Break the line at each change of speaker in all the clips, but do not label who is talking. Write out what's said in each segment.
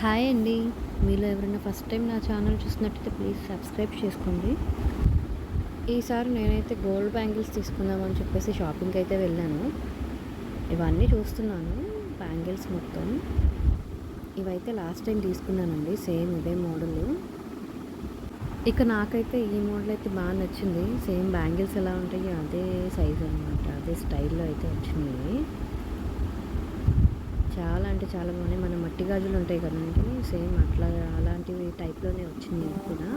Hi అండి. మీలో ఎవరైనా ఫస్ట్ టైం నా ఛానల్ చూసినట్టయితే ప్లీజ్ సబ్స్క్రైబ్ చేసుకోండి. ఈసారి నేనైతే గోల్డ్ బ్యాంగిల్స్ తీసుకుందామని చెప్పేసి షాపింగ్కి అయితే వెళ్ళాను. ఇవన్నీ చూస్తున్నాను బ్యాంగిల్స్ మొత్తం. ఇవైతే లాస్ట్ టైం తీసుకున్నానండి సేమ్ ఇదే మోడల్ ఇక నాకైతే ఈ మోడల్ అయితే బాగా నచ్చింది. సేమ్ బ్యాంగిల్స్ ఎలా ఉంటాయి అదే సైజ్ అనమాట అదే స్టైల్లో అయితే వచ్చినాయి చాలా అంటే చాలా బాగున్నాయి. మన మట్టి గాజులు ఉంటాయి కదండి సేమ్ అట్లా అలాంటివి టైప్లోనే వచ్చింది కూడా.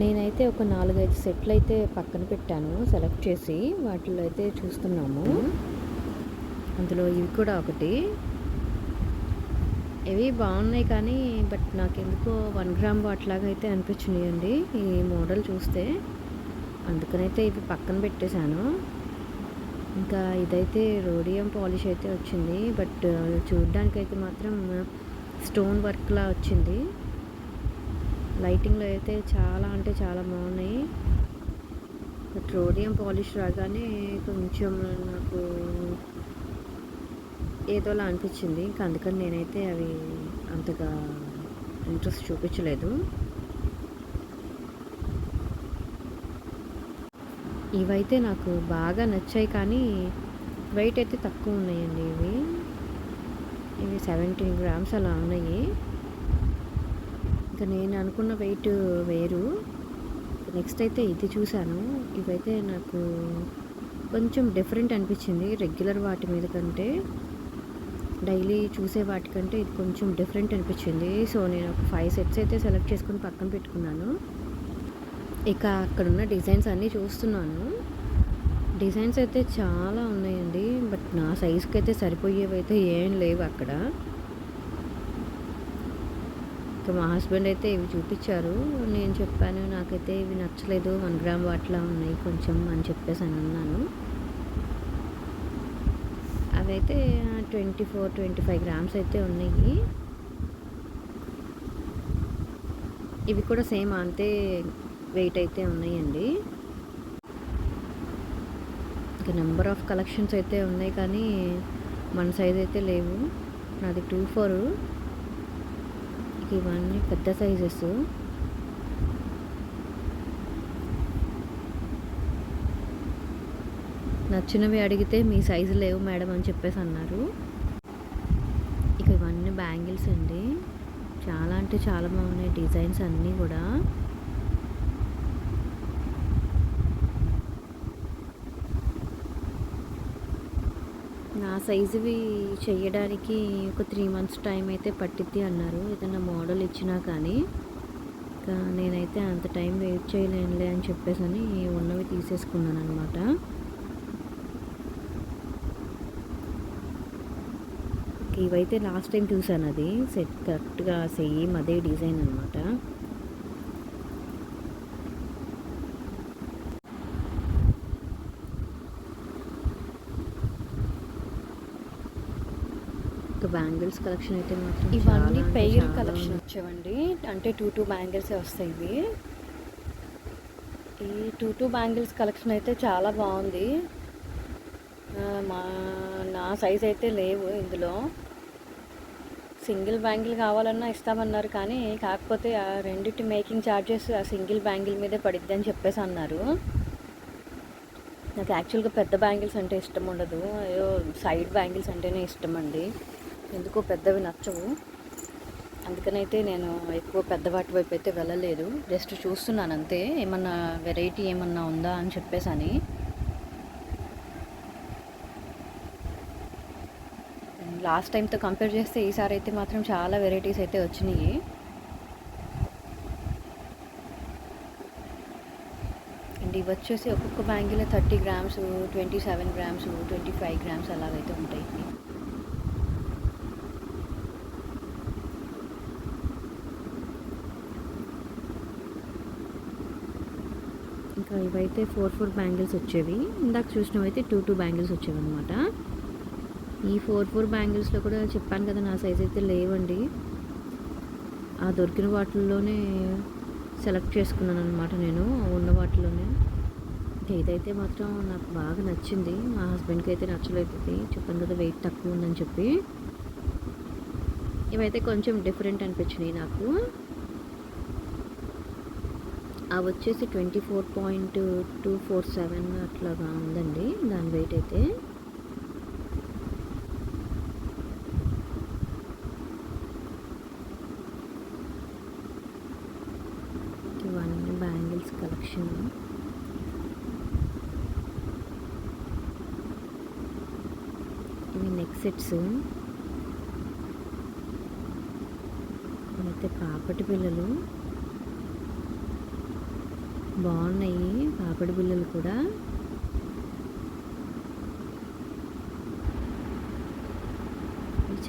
నేనైతే ఒక నాలుగైదు సెట్లు అయితే పక్కన పెట్టాను సెలెక్ట్ చేసి వాటిలో అయితే చూస్తున్నాము. అందులో ఇవి కూడా ఒకటి. ఇవి బాగున్నాయి కానీ బట్ నాకు ఎందుకో వన్ గ్రామ్ వాటిలాగా అయితే అనిపించినాయండి. అండి ఈ మోడల్ చూస్తే. అందుకనైతే ఇవి పక్కన పెట్టేశాను. ఇంకా ఇదైతే రోడియం పాలిష్ అయితే వచ్చింది. బట్ చూడ్డానికి అయితే మాత్రం స్టోన్ వర్క్లా వచ్చింది. లైటింగ్లో అయితే చాలా అంటే చాలా బాగున్నాయి. బట్ రోడియం పాలిష్ రాగానే కొంచెం నాకు ఏదోలా అనిపించింది. ఇంకా అందుకని నేనైతే అవి అంతగా ఇంట్రెస్ట్ చూపించలేదు. ఇవైతే నాకు బాగా నచ్చాయి కానీ వెయిట్ అయితే తక్కువ ఉన్నాయండి ఇవి. ఇవి సెవెంటీన్ గ్రామ్స్ అలా ఉన్నాయి. ఇంకా నేను అనుకున్న వెయిట్ వేరు. నెక్స్ట్ అయితే ఇది చూశాను. ఇవైతే నాకు కొంచెం డిఫరెంట్ అనిపించింది రెగ్యులర్ వాటి మీద కంటే. డైలీ చూసే వాటికంటే ఇది కొంచెం డిఫరెంట్ అనిపించింది. సో నేను ఒక ఫైవ్ సెట్స్ అయితే సెలెక్ట్ చేసుకుని పక్కన పెట్టుకున్నాను. ఇక అక్కడ ఉన్న డిజైన్స్ అన్నీ చూస్తున్నాను. డిజైన్స్ అయితే చాలా ఉన్నాయండి. బట్ నా సైజ్కి అయితే సరిపోయేవి అయితే ఏం లేవు అక్కడ. ఇక మా హస్బెండ్ అయితే ఇవి చూపించారు. నేను చెప్పాను నాకైతే ఇవి నచ్చలేదు. వన్ గ్రామ్ అట్లా ఉన్నాయి కొంచెం అని చెప్పేసి అని అన్నాను. అవైతే twenty four twenty five grams అయితే ఉన్నాయి. ఇవి కూడా సేమ్ అంతే వెయిట్ అయితే ఉన్నాయండి. ఇంకా నెంబర్ ఆఫ్ కలెక్షన్స్ అయితే ఉన్నాయి కానీ మన సైజ్ అయితే లేవు. నాది టూ ఫోర్. ఇక ఇవన్నీ పెద్ద సైజెస్. నచ్చినవి అడిగితే మీ సైజు లేవు మేడం అని చెప్పేసి అన్నారు. ఇక ఇవన్నీ బ్యాంగిల్స్ అండి. చాలా అంటే చాలా బాగున్నాయి డిజైన్స్ అన్నీ కూడా. నా సైజువి చేయడానికి ఒక త్రీ మంత్స్ టైం అయితే పట్టిద్ది అన్నారు. ఏదైనా మోడల్ ఇచ్చినా కానీ. ఇంకా నేనైతే అంత టైం వెయిట్ చేయలేనులే అని చెప్పేసి అని ఉన్నవి తీసేసుకున్నాను అనమాట ఇవైతే లాస్ట్ టైం చూసాను అది సెట్ కరెక్ట్గా సేమ్ అదే డిజైన్ అనమాట బ్యాంగిల్స్ కలెక్షన్ అయితే మాత్రం
ఇవన్నీ పెయిర్ కలెక్షన్. వచ్చేవండి. అంటే టూ టూ బ్యాంగిల్స్ వస్తాయి ఇవి. ఈ టూ టూ బ్యాంగిల్స్ కలెక్షన్ అయితే చాలా బాగుంది. మా నా సైజ్ అయితే లేవు ఇందులో. సింగిల్ బ్యాంగిల్ కావాలన్నా ఇస్తామన్నారు కానీ కాకపోతే ఆ రెండింటి మేకింగ్ ఛార్జెస్ ఆ సింగిల్ బ్యాంగిల్ మీదే పడిద్ది అని చెప్పేసి అన్నారు. నాకు యాక్చువల్గా పెద్ద బ్యాంగిల్స్ అంటే ఇష్టం ఉండదు. అయ్యో సైడ్ బ్యాంగిల్స్ అంటేనే ఇష్టం అండి. ఎందుకో పెద్దవి నచ్చవు. అందుకనైతే నేను ఎక్కువ పెద్ద వాటి వైపు అయితే వెళ్ళలేదు. జస్ట్ చూస్తున్నాను అంతే. ఏమన్నా వెరైటీ ఏమన్నా ఉందా అని చెప్పేసి అని లాస్ట్ టైంతో కంపేర్ చేస్తే ఈసారి అయితే మాత్రం చాలా వెరైటీస్ అయితే వచ్చినాయి. అండ్ ఇవి వచ్చేసి ఒక్కొక్క bangle thirty grams twenty seven grams twenty five grams అలాగైతే ఉంటాయి.
సో ఇవైతే ఫోర్ ఫోర్ బ్యాంగిల్స్ వచ్చేవి. ఇందాక చూసినవి అయితే టూ టూ బ్యాంగిల్స్ వచ్చేవి అనమాట ఈ ఫోర్ ఫోర్ బ్యాంగిల్స్లో కూడా చెప్పాను కదా నా సైజ్ అయితే లేవండి. ఆ దొరికిన వాటిల్లోనే సెలెక్ట్ చేసుకున్నాను అనమాట నేను ఉన్న వాటిలోనే ఇదైతే మాత్రం నాకు బాగా నచ్చింది. మా హస్బెండ్కి అయితే నచ్చలేదు చెప్పాను కదా వెయిట్ తక్కువ ఉందని చెప్పి. ఇవైతే కొంచెం డిఫరెంట్ అనిపించినాయి నాకు. అవి వచ్చేసి twenty four point two four seven అట్లాగా ఉందండి. దాని వెయిట్ అయితే. ఇవన్నీ బ్యాంగిల్స్ కలెక్షన్. ఇవి నెక్ సెట్స్ అయితే పాపటి పిల్లలు. బాగున్నాయి. పాపడి బిళ్ళలు కూడా.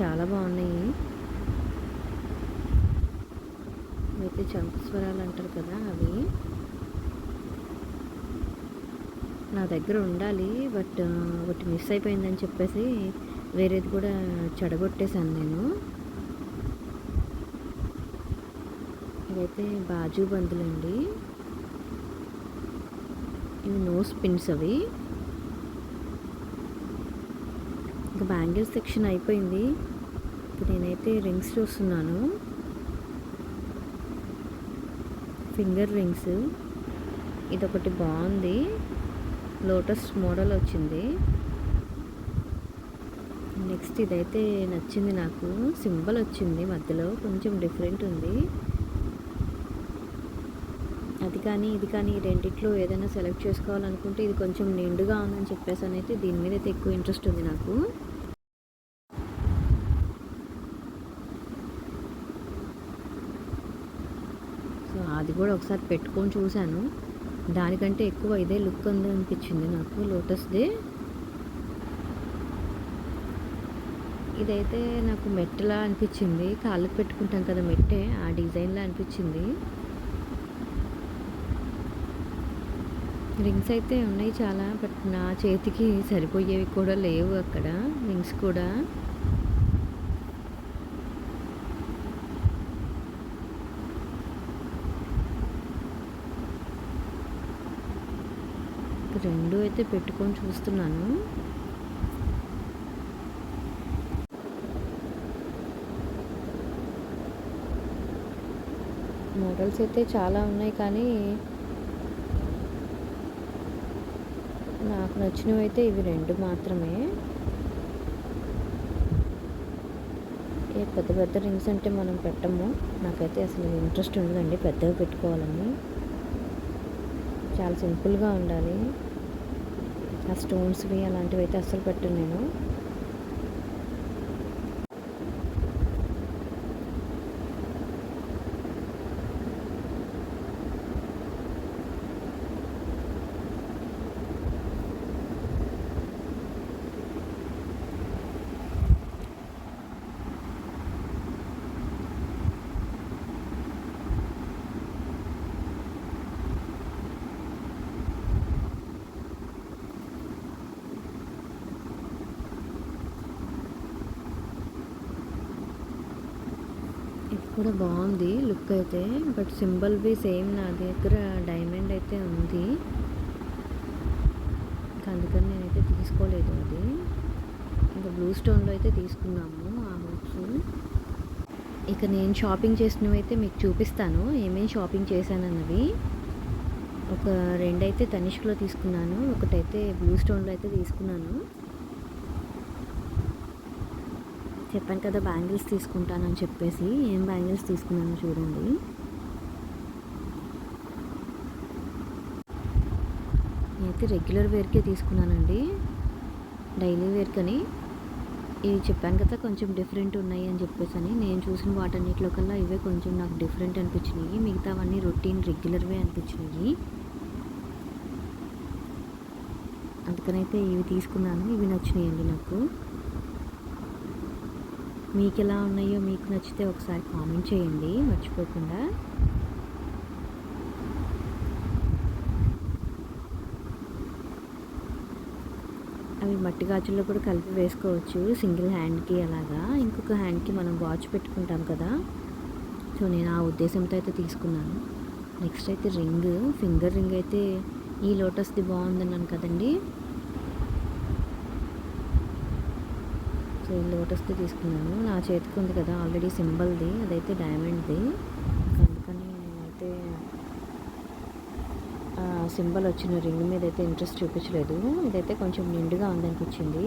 చాలా బాగున్నాయి. అయితే చంపస్వరాలు అంటారు కదా అవి. నా దగ్గర ఉండాలి బట్ ఒకటి మిస్ అయిపోయిందని చెప్పేసి వేరేది కూడా చెడగొట్టేశాను నేను. ఇవైతే బాజు బందులండి ఇవి నోస్ పిన్స్ అవి. ఇంకా బ్యాంగిల్స్ సెక్షన్ అయిపోయింది. ఇప్పుడు నేనైతే రింగ్స్ చూస్తున్నాను. Finger rings. ఇదొకటి బాగుంది. లోటస్ మోడల్ వచ్చింది. నెక్స్ట్ ఇదైతే నచ్చింది నాకు. సింబల్ వచ్చింది మధ్యలో. కొంచెం డిఫరెంట్ ఉంది. అది కానీ ఇది కానీ రెండిట్లో ఏదైనా సెలెక్ట్ చేసుకోవాలనుకుంటే ఇది కొంచెం నిండుగా ఉందని చెప్పేసి అయితే దీని మీద అయితే ఎక్కువ ఇంట్రెస్ట్ ఉంది నాకు. సో అది కూడా ఒకసారి పెట్టుకొని చూశాను. దానికంటే ఎక్కువ ఇదే లుక్ ఉంది అనిపించింది నాకు లోటస్దే ఇదైతే నాకు మెట్టలా అనిపించింది. కాళ్ళకి పెట్టుకుంటాం కదా మెట్టే ఆ డిజైన్లా అనిపించింది. రింగ్స్ అయితే ఉన్నాయి చాలా బట్ నా చేతికి సరిపోయేవి కూడా లేవు అక్కడ రింగ్స్ కూడా. రెండు అయితే పెట్టుకొని చూస్తున్నాను. మోడల్స్ అయితే చాలా ఉన్నాయి కానీ నాకు నచ్చినవి అయితే ఇవి రెండు మాత్రమే. ఏ పెద్ద పెద్ద రింగ్స్ అంటే మనం పెట్టము. నాకైతే అసలు ఇంట్రెస్ట్ ఉండదండి పెద్దగా పెట్టుకోవాలని. చాలా సింపుల్గా ఉండాలి. ఆ స్టోన్స్వి అలాంటివి అయితే అస్సలు పెట్టను నేను ఇది కూడా బాగుంది లుక్ అయితే. బట్ సింబల్ బి సేమ్ నా దగ్గర డైమండ్ అయితే ఉంది. ఇంకా అందుకని నేనైతే తీసుకోలేదు అది. ఇంకా బ్లూ స్టోన్లో అయితే తీసుకున్నాము ఆ బుక్స్ ఇక నేను షాపింగ్ చేసినవి అయితే మీకు చూపిస్తాను. ఏమేమి షాపింగ్ చేశానన్నవి. ఒక రెండైతే తనిష్క్లో తీసుకున్నాను. ఒకటైతే బ్లూ స్టోన్లో అయితే తీసుకున్నాను. చెప్పాను కదా బ్యాంగిల్స్ తీసుకుంటానని చెప్పేసి. ఏం బ్యాంగిల్స్ తీసుకున్నానో చూడండి. నేనైతే రెగ్యులర్ వేర్కే తీసుకున్నానండి. డైలీ వేర్కని. ఇవి చెప్పాను కదా కొంచెం డిఫరెంట్ ఉన్నాయి అని చెప్పేసి అని నేను చూసిన వాటన్నిటిలో కల్లా ఇవే కొంచెం నాకు డిఫరెంట్ అనిపించినాయి. మిగతావన్నీ రొటీన్ రెగ్యులర్వే అనిపించినాయి. అందుకనైతే ఇవి తీసుకున్నాను. ఇవి నచ్చినాయండి నాకు. మీకు ఎలా ఉన్నాయో మీకు నచ్చితే ఒకసారి కామెంట్ చేయండి మర్చిపోకుండా. అవి మట్టి గాజుల్లో కూడా కలిపి వేసుకోవచ్చు సింగిల్ హ్యాండ్కి అలాగా. ఇంకొక హ్యాండ్కి మనం వాచ్ పెట్టుకుంటాం కదా. సో నేను ఆ ఉద్దేశంతో అయితే తీసుకున్నాను. నెక్స్ట్ అయితే రింగ్ ఫింగర్ రింగ్ అయితే ఈ లోటస్ది బాగుందన్నాను కదండి. నేను లోటస్ది తీసుకున్నాను. నా చేతికి ఉంది కదా ఆల్రెడీ సింబల్ది అదైతే డైమండ్ది. అందుకని నేనైతే సింబల్ వచ్చిన రింగ్ మీద అయితే ఇంట్రెస్ట్ చూపించలేదు. ఇదైతే కొంచెం నిండుగా ఉందనిపించింది.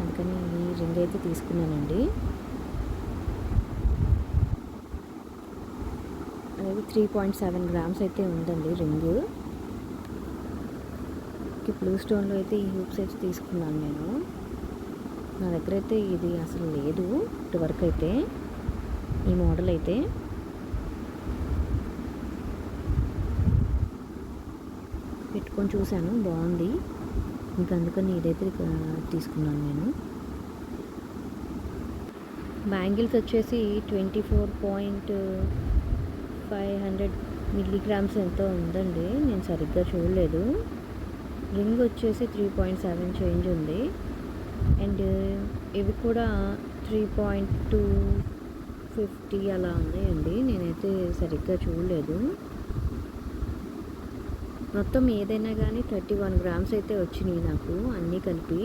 అందుకని ఈ రింగ్ అయితే తీసుకున్నానండి. అనేది త్రీ పాయింట్ సెవెన్ గ్రామ్స్ అయితే ఉందండి రింగు. బ్లూ స్టోన్లో అయితే ఈ హూప్స్ అయితే తీసుకున్నాను నేను. నా దగ్గర అయితే ఇది అసలు లేదు. ఇటువరకు అయితే. ఈ మోడల్ అయితే. పెట్టుకొని చూశాను. బాగుంది. ఇంకా అందుకని ఇదైతే తీసుకున్నాను నేను. బ్యాంగిల్స్ వచ్చేసి twenty four point five hundred milligrams ఎంతో ఉందండి. నేను సరిగ్గా చూడలేదు. రింగ్ వచ్చేసి త్రీ పాయింట్ సెవెన్ చేంజ్ ఉంది. అండ్ uh, ఇవి కూడా త్రీ పాయింట్ టూ ఫిఫ్టీ అలా ఉన్నాయండి. నేనైతే సరిగ్గా చూడలేదు. మొత్తం ఏదైనా కానీ థర్టీ వన్ గ్రామ్స్ అయితే వచ్చినాయి నాకు అన్నీ కలిపి.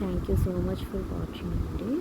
Thank you so much for watching అండి.